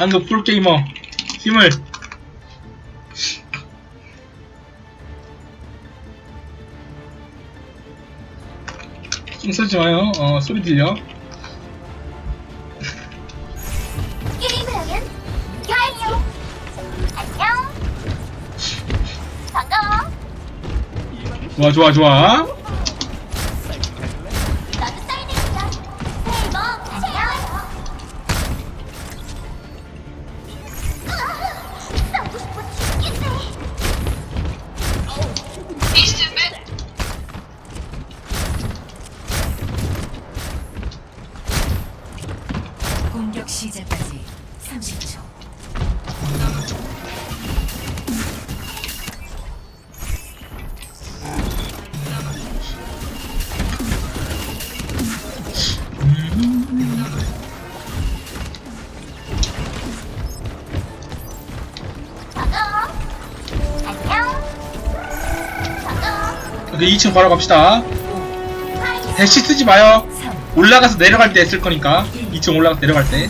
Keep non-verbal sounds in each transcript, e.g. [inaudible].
한국 프로게이머 힘을. 킹 쓰지 마요. 어 소리 들려. 게임을 하면 야이요. 안녕. 반가워 좋아 좋아 좋아 30초. 반가워 안녕 반가워 그 2층 바로 갑시다. 대시 쓰지 마요. 3. 올라가서 내려갈 때 쓸 거니까. 2층 올라가서 내려갈 때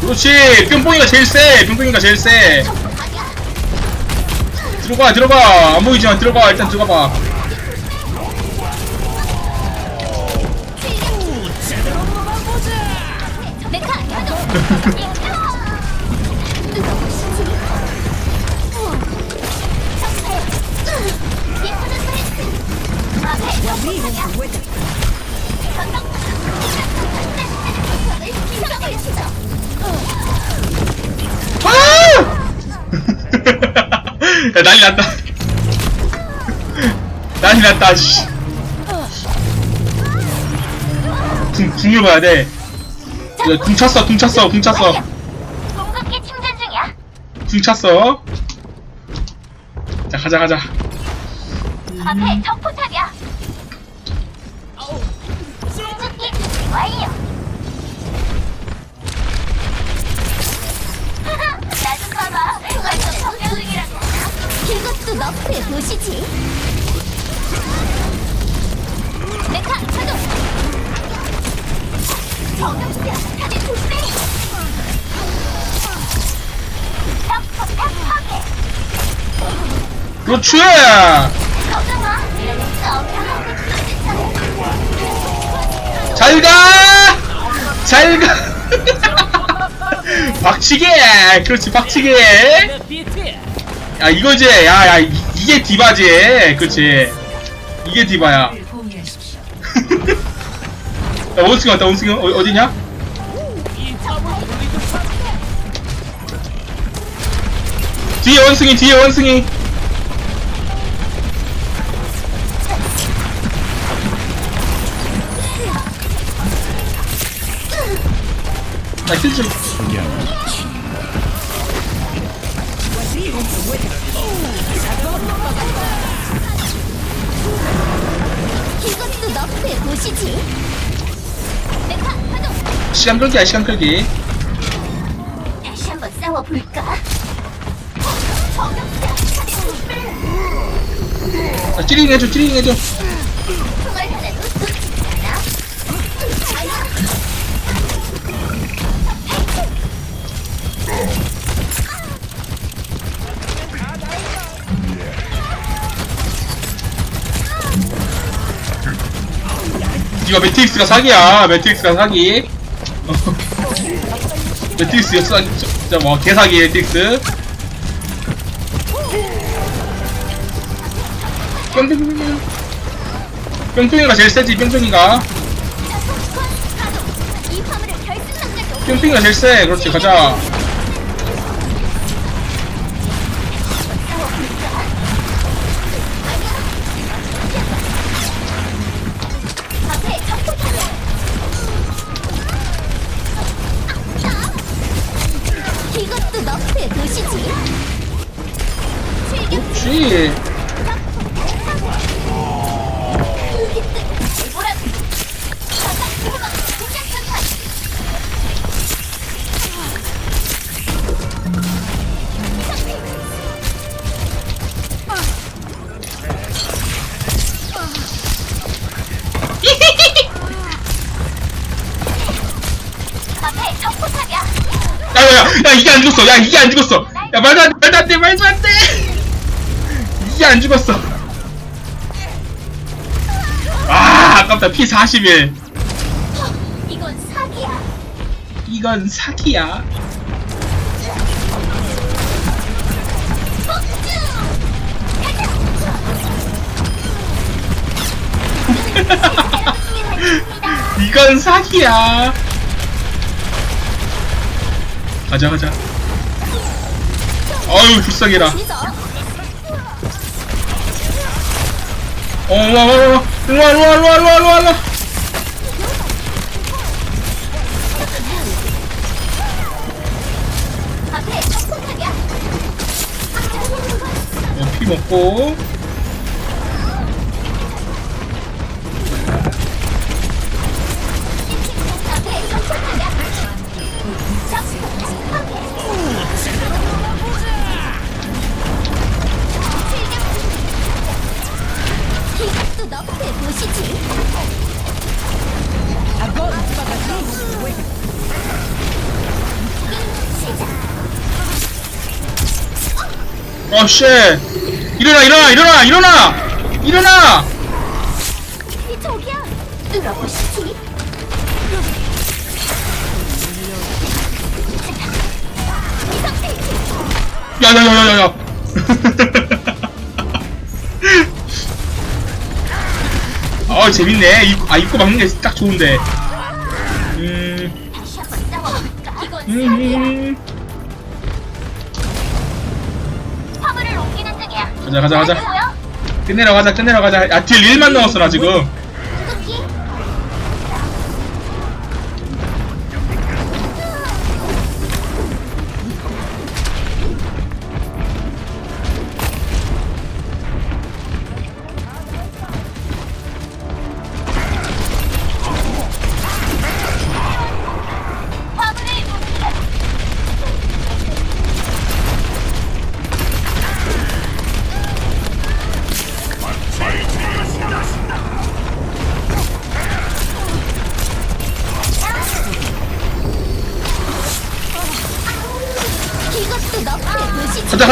그렇지. 뿅뽕이가 제일 세. 뿅뽕이가 제일 세. 들어가 들어가. 안 보이지만 들어가. 일단 들어가봐 야 [laughs] 야 난리 났다. [laughs] 난리 났다 씨. 궁, 궁을 봐야 돼 야, 궁 찼어 궁 찼어 궁 찼어 공급기 충전 중이야. 궁 찼어 자 가자 가자 앞에 적포탑이야. 준비 완료. [laughs] 나좀 봐봐. 완전 성형이라고. 이것도 너프에 보시지. [laughs] 그렇지 걱정 마. 어, 잘가! 잘 가! 박치게 그렇지 박치게 야 이거지. 야야 이게 디바지. 그렇지. 이게 디바야. 야 원숭이 왔다 원숭이 어, 어디냐? 뒤에 원숭이 뒤에 원숭이 나힐좀. 이것도 너프에 보시지. 시간 끌기야 시간 끌기 다시 한번 싸워볼까? 자, 찌링 해줘 찌링 해줘 총알 하나도 놓치지 않아. 아야. 이거 매트릭스가 사기야 매트릭스가 사기 어. 매트릭스 역사 진짜 뭐 개사기 매트릭스. 뿅뿅뿅뿅 뿅뿅이가 제일 세지 뿅뿅이가. 뿅뿅이가 제일 세. 그렇지 가자 이게 안 죽었어. 야 이게 안 죽었어. 야 말도 안돼 말도 안돼 말도 안돼. 이게 안 죽었어 아 아깝다. 피41 이건 사기야. 이건 사기야. [laughs] 이건 사기야. 가자 가자. 어휴 불쌍해라. 어. 우와 우 일로와 일로와 일로와 일로와 일로와 일로와. 어, 피 먹고. 어쉣 일어나 일어나 일어나 일어나 일어나 이 저기야. 뚫어보시지. 이 상태이지. 야야 야 야 야 이거 재밌네. 입고, 아, 입고 막는 게 딱 좋은데. 음. 음. 음, 음. 가자, 가자, 가자. 끝내러 가자, 끝내러 가자. 아, 딜 1만 넣었어, 나 지금.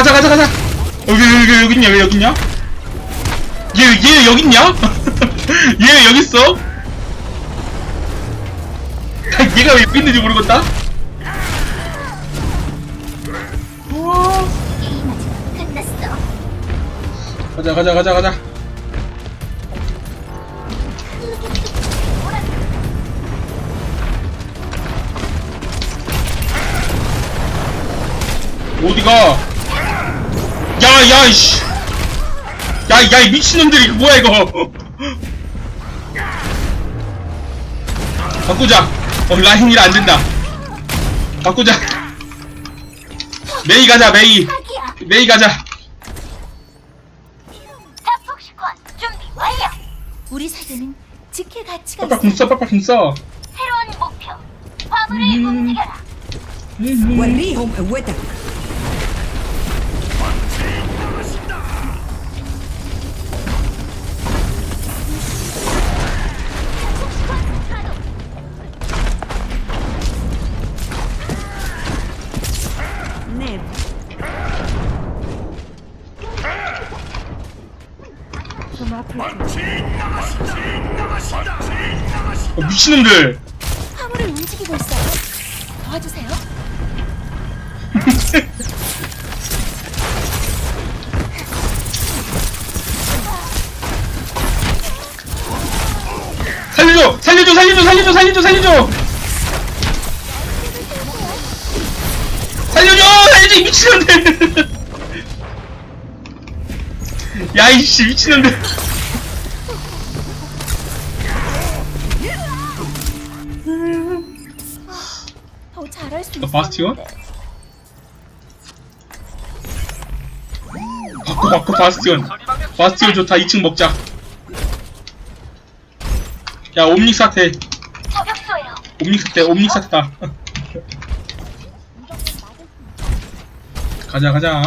가자 가자 가자. 여기 여기 여기 있냐 왜 여기 있냐? 얘얘 여기 있냐? 얘왜 여기 있어? 얘가 왜 여기 있는지 모르겠다. 가자 가자 가자 가자. 어디가 야야 이씨 야야 이 미친놈들이 이거 뭐야 이거 바꾸자 어 라인이 안 된다 바꾸자 메이 가자 메이 사기야. 메이 가자 자폭시권 준비 완료. 우리 사계는 지킬 가치가 빡빡 궁써 빡빡 궁써 새로운 목표. 화물을 음. 움직여라. وريهم قوتك 어, 미친놈들 화물을 움직이고 있어요. 도와주세요. [laughs] 살려줘 살려줘 살려줘 살려줘 살려줘 살려줘 살려줘 살려줘 이 미친놈들 [laughs] 야이씨 미친놈들 바스티온? 바꿔 바꿔 바스티온. 바스티온 좋다. 2층 먹자. 야 옴닉 사태. 옴닉 사태 옴닉 사태다. [laughs] 가자 가자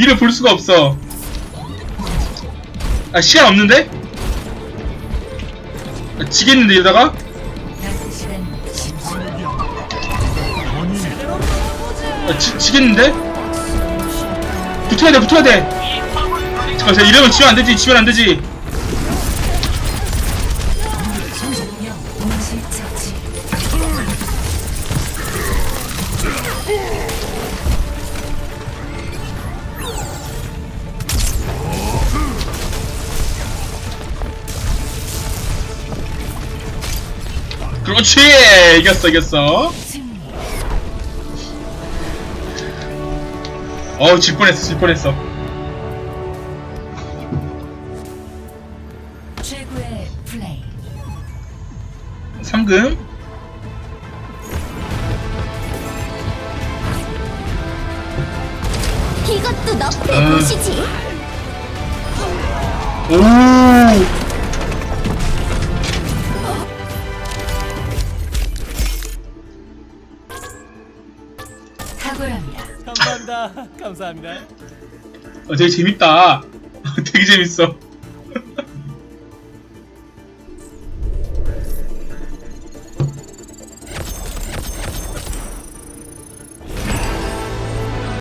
위를 볼 수가 없어 아 시간 없는데? 아, 지겠는데 이러다가? 남은 시간 10초. 아, 지, 지겠는데? 붙어야 돼 붙어야 돼 잠깐 자 이러면 지면 안 되지 지면 안 되지 그렇지 이겼어 이겼어. 어우 질 뻔했어 질 뻔했어 최고의 플레이. 3금 이것도 너프의 아. 도시지. 오 감사합니다. 어, 되게 재밌다 [laughs] 되게 재밌어